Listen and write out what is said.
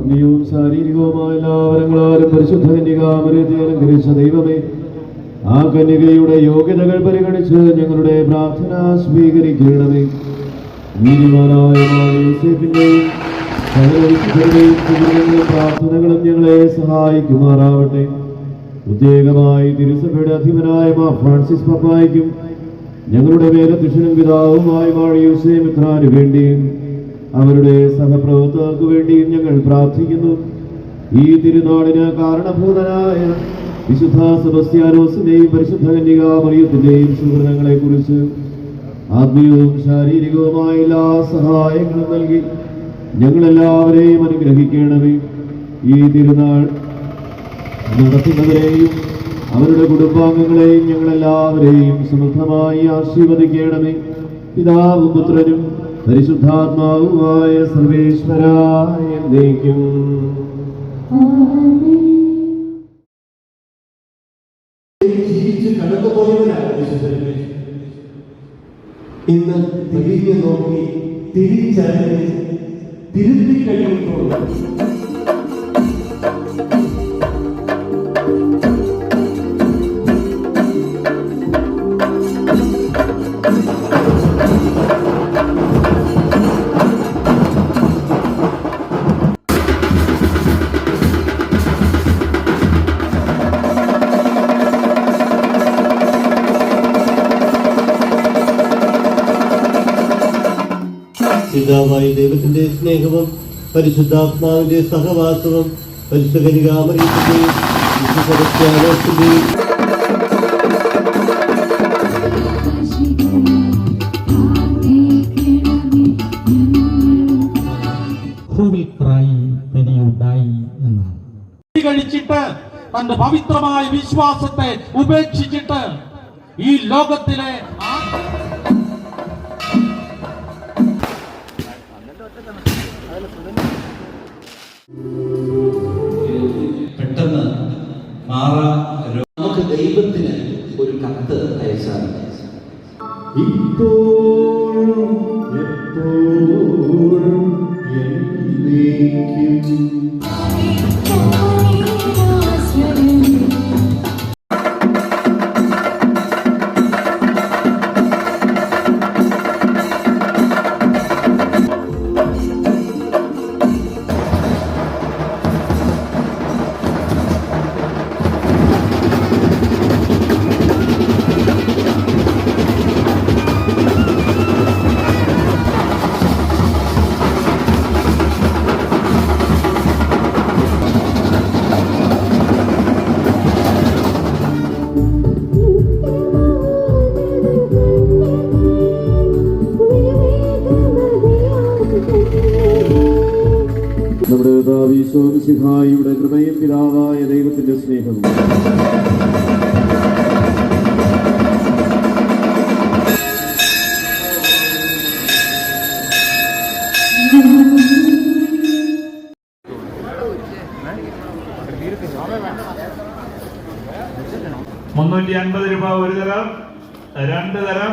ആത്മീയവും ശാരീരികവുമായ എല്ലാവരങ്ങളാലും പരിശുദ്ധ കന്യകാമരത്തെ ദൈവമേ ആ കന്യകയുടെ യോഗ്യതകൾ പരിഗണിച്ച് ഞങ്ങളുടെ പ്രാർത്ഥന സ്വീകരിക്കണമേ. പ്രാർത്ഥനകളും ഞങ്ങളെ സഹായിക്കുമാറാവട്ടെ. പ്രത്യേകമായി തിരുസഭയുടെ അധിപനായ മാ ഫ്രാൻസിസ് പപ്പായ്ക്കും ഞങ്ങളുടെ വേദകൃഷ്ണനും പിതാവുമായ മാഴിയൂസേ മിത്രാനു വേണ്ടിയും അവരുടെ സഹപ്രവർത്തകർക്ക് വേണ്ടിയും ഞങ്ങൾ പ്രാർത്ഥിക്കുന്നു. ഈ തിരുനാളിന് കാരണഭൂതനായ വിശുദ്ധ സെബസ്ത്യാനോസിന്റെയും പരിശുദ്ധ കന്യക മറിയത്തിന്റെയും സുഹൃതങ്ങളെ കുറിച്ച് ആത്മീയവും ശാരീരികവുമായ എല്ലാ സഹായങ്ങളും നൽകി ഞങ്ങളെല്ലാവരെയും അനുഗ്രഹിക്കണമേ. ഈ തിരുനാൾ നടത്തുന്നവരെയും അവരുടെ കുടുംബാംഗങ്ങളെയും ഞങ്ങളെല്ലാവരെയും സമൃദ്ധമായി ആശീർവദിക്കണമേ. പിതാവും പുത്രനും പരിശുദ്ധാത്മാവുമായ സർവേശ്വരായ എന്നേക്കും. ഇന്ന് തിരിഞ്ഞു നോക്കി തിരിച്ചറിഞ്ഞ് തിരുത്തി കഴിയുമ്പോൾ പിതാവായ ദൈവത്തിന്റെ സ്നേഹവും പരിശുദ്ധാത്മാവിന്റെ സഹവാസവും പരിശുദ്ധകരികാമറിയത്തിന്റെയും കഴിച്ചിട്ട് തന്റെ പവിത്രമായ വിശ്വാസത്തെ ഉപേക്ഷിച്ചിട്ട് ഈ ലോകത്തിലെ പെട്ടെന്ന് മാറാ നമുക്ക് ദൈവത്തിന് ഒരു കത്ത് അയച്ചാൽ ഇപ്പോഴും എപ്പോഴും എന്നേക്കും നമ്മുടെ സിഹായിയുടെ കൃപയും പിതാവായ ദൈവത്തിന്റെ സ്നേഹവും. മുന്നൂറ്റി അൻപത് രൂപ ഒരു തരം രണ്ട് തരം